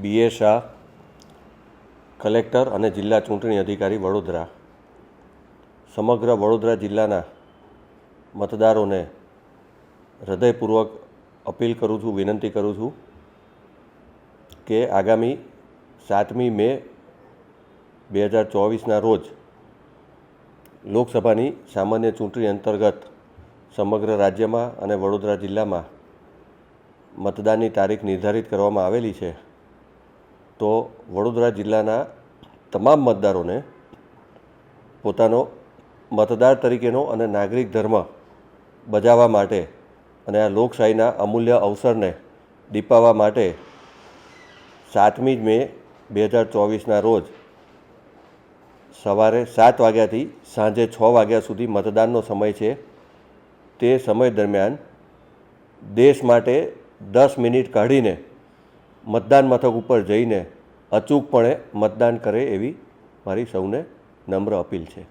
બી એ Shah, collector અને જિલ્લા ચૂંટણી અધિકારી વડોદરા. સમગ્ર વડોદરા જિલ્લાના મતદારોને હૃદયપૂર્વક અપીલ કરું છું, વિનંતી કરું છું કે આગામી સાતમી મે બે હજાર ચોવીસના રોજ લોકસભાની સામાન્ય ચૂંટણી અંતર્ગત સમગ્ર રાજ્યમાં અને વડોદરા જિલ્લામાં મતદાનની તારીખ નિર્ધારિત કરવામાં આવેલી છે. તો વડોદરા જિલ્લાના તમામ મતદારોને પોતાનો મતદાર તરીકેનો અને નાગરિક ધર્મ બજાવવા માટે અને આ લોકશાહીના અમૂલ્ય અવસરને દીપાવવા માટે સાતમી મે બે હજાર ચોવીસના રોજ સવારે સાત વાગ્યાથી સાંજે છ વાગ્યા સુધી મતદાનનો સમય છે. તે સમય દરમિયાન દેશ માટે દસ મિનિટ કાઢીને મતદાન મથક ઉપર જઈને અચૂકપણે મતદાન કરે એવી મારી સૌને નમ્ર અપીલ છે.